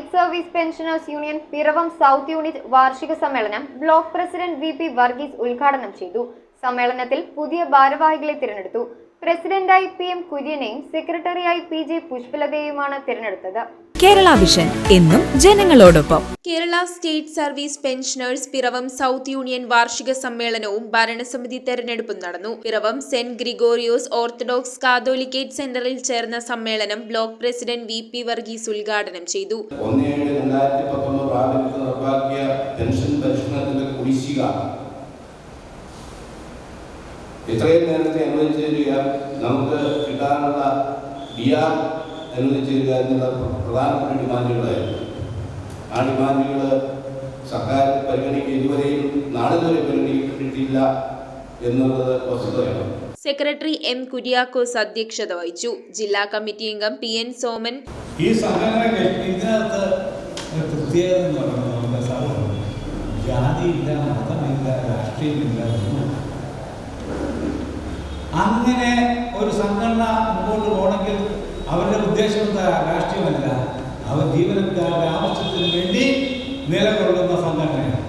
Civil service pensioners union Piravom south unit വാർഷിക സമ്മേളനം block president V P Varghese ഉദ്ഘാടനം ചെയ്തു. സമ്മേളനത്തിൽ പുതിയ ഭാരവാഹികളെ തിരഞ്ഞെടുത്തു. പ്രസിഡന്റായി പി എം കുര്യനെയും സെക്രട്ടറിയായി പി ജെ പുഷ്പലതയെയുമാണ് തിരഞ്ഞെടുത്തത്. കേരള വിഷൻ എന്നും ജനങ്ങളോടൊപ്പം. Kerala state service pensioners Piravom south union വാർഷിക സമ്മേളനവും ഭരണസമിതി തെരഞ്ഞെടുപ്പും നടന്നു. Piravom saint Gregorios orthodox catholicate സെന്ററിൽ ചേർന്ന സമ്മേളനം block president V P Varghese ഉദ്ഘാടനം ചെയ്തു. ഇത്രയും എത്രയും നേരത്തെ അനുവദിച്ചു തരിക നമുക്ക് കിട്ടാനുള്ള ഡി ആർ അനുവദിച്ചു തരിക എന്നുള്ള പ്രധാനപ്പെട്ട ഡിമാൻഡുകളായിരുന്നു. ആ ഡിമാൻഡുകൾ സർക്കാർ പരിഗണിക്കുക ഇതുവരെയും നാളിതുവരെ വരെ പരിഗണിക്കപ്പെട്ടിട്ടില്ല എന്നുള്ളത് വസ്തുതയാണ്. സെക്രട്ടറി എം കുര്യാക്കോസ് അധ്യക്ഷത വഹിച്ചു. ജില്ലാ കമ്മിറ്റി അംഗം പി എൻ സോമൻ. ഈ സംഘടന ഇതിനകത്ത് ഒരു പ്രത്യേകത എന്ന് പറയുന്നത് നമ്മുടെ സമൂഹം ജാതിയില്ല മതമില്ല രാഷ്ട്രീയമില്ല അങ്ങനെ ഒരു സംഘടന రామచంద్రుని వెళ్ళి నెలకొల్లున్న సంఘటన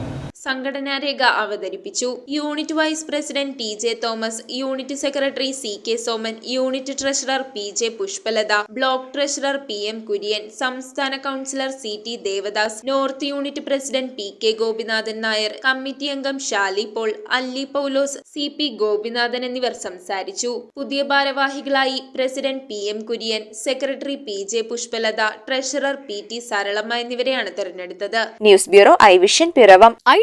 സംഘടനാ രേഖ അവതരിപ്പിച്ചു. Unit vice president T J Thomas unit secretary C K Soman unit treasurer P J Pushpalatha block treasurer P M Kurian സംസ്ഥാന councillor C T Devadas north unit president P K Gopinathan Nair committee അംഗം Shali Paul അല്ലി പൗലോസ് C P Gopinathan എന്നിവർ സംസാരിച്ചു. പുതിയ ഭാരവാഹികളായി president P M Kurian secretary P J Pushpalatha treasurer P T Saralamma എന്നിവരെയാണ് തെരഞ്ഞെടുത്തത്. News bureau I vision Piravom. I